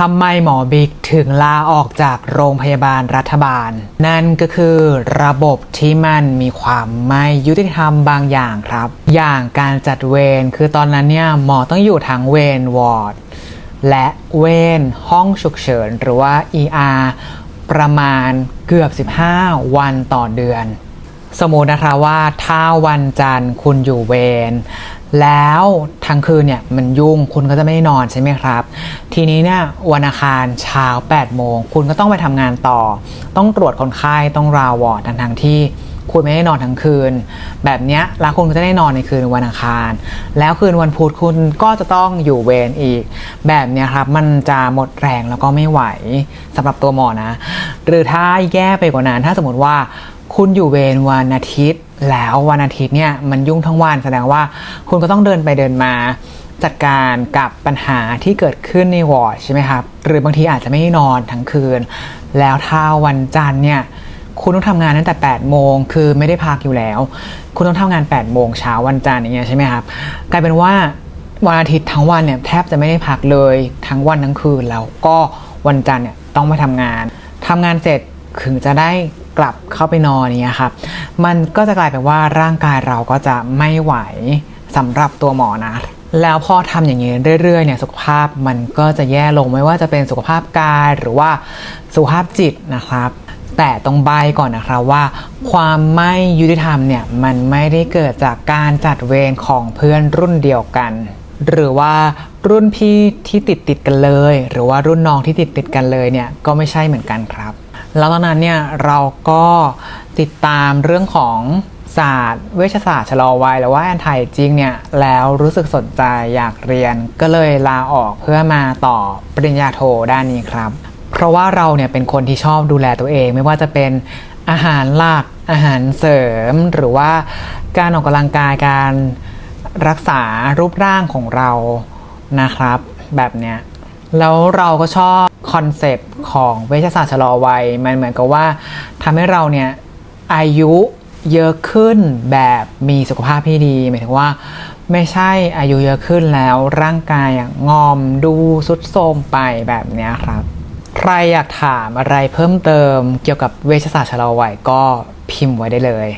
ทำไมหมอบิ๊กถึงลาออกจากโรงพยาบาลรัฐบาล นั่นก็คือระบบที่มันมีความไม่ยุติธรรมบางอย่างครับ อย่างการจัดเวรคือตอนนั้นเนี่ยหมอต้องอยู่ทั้งเวรวอร์ดและเวรห้องฉุกเฉินหรือว่า ER ประมาณเกือบ 15 วันต่อเดือน สมมตินะคะว่าถ้าวันจันทร์คุณอยู่เวรแล้วทั้งคืนเนี่ยมันยุ่งคุณก็จะไม่ได้นอนใช่ไหมครับ ทีนี้เนี่ยวันอังคารเช้า8โมงคุณก็ต้องไปทำงานต่อ ต้องตรวจคนไข้ต้องราวอร์ดทั้งทงที่คุณไม่ได้นอนทั้งคืน แบบนี้แล้วคุณก็จะได้นอนในคืนวันอังคาร แล้วคืนวันพุธคุณก็จะต้องอยู่เวรอีก แบบนี้ครับมันจะหมดแรงแล้วก็ไม่ไหวสำหรับตัวหมอนะ หรือถ้าแย่ไปกว่านั้นถ้าสมมติว่า คุณอยู่เวรวันอาทิตย์ แล้ววันอาทิตย์เนี่ยมันยุ่งทั้งวันแสดงว่าคุณก็ต้องเดินไปเดินมาจัดการกับปัญหาที่เกิดขึ้นในวอร์ดใช่ไหมครับ หรือบางทีอาจจะไม่นอนทั้งคืน แล้วถ้าวันจันทร์เนี่ยคุณต้องทำงานตั้งแต่ 8 โมง คือไม่ได้พักอยู่แล้ว คุณต้องทำงาน 8 โมงเช้าวันจันทร์อย่างเงี้ยใช่ไหมครับ กลายเป็นว่าวันอาทิตย์ทั้งวันเนี่ยแทบจะไม่ได้พักเลยทั้งวันทั้งคืนแล้วก็วันจันทร์เนี่ยต้องไปทำงานทำงานเสร็จถึงจะได้ กลับเข้าไปนอนอย่างเงี้ยครับ มันก็จะกลายเป็นว่าร่างกายเราก็จะไม่ไหวสำหรับตัวหมอนะ แล้วพอทำอย่างนี้เรื่อยๆเนี่ยสุขภาพมันก็จะแย่ลงไม่ว่าจะเป็นสุขภาพกายหรือว่าสุขภาพจิตนะครับแต่ต้องใบก่อนนะครับว่า ความไม่ยุติธรรมเนี่ยมันไม่ได้เกิดจากการจัดเวรของเพื่อนรุ่นเดียวกัน หรือว่ารุ่นพี่ที่ติดติดกันเลย หรือว่ารุ่นน้องที่ติดติดกันเลยเนี่ยก็ไม่ใช่เหมือนกันครับ แล้วตอนนั้นเนี่ยเราก็ติดตามเรื่องของศาสตร์เวชศาสตร์ชะลอวัยหรือว่าแอนไทจริงเนี่ยแล้วรู้สึกสนใจอยากเรียน ก็เลยลาออกเพื่อมาต่อปริญญาโทด้านนี้ครับ เพราะว่าเราเนี่ยเป็นคนที่ชอบดูแลตัวเอง ไม่ว่าจะเป็นอาหารหลักอาหารเสริม หรือว่าการออกกำลังกายการรักษารูปร่างของเรานะครับ แบบเนี้ยแล้วเราก็ชอบคอนเซปต์ ของเวชศาสตร์ชะลอวัย มันเหมือนกับว่าทำให้เราเนี่ยอายุเยอะขึ้นแบบมีสุขภาพที่ดีหมายถึงว่าไม่ใช่อายุเยอะขึ้นแล้วร่างกายอะงอมดูสุดโทรมไปแบบนี้ครับ ใครอยากถามอะไรเพิ่มเติมเกี่ยวกับเวชศาสตร์ชะลอวัยก็พิมพ์ไว้ได้เลย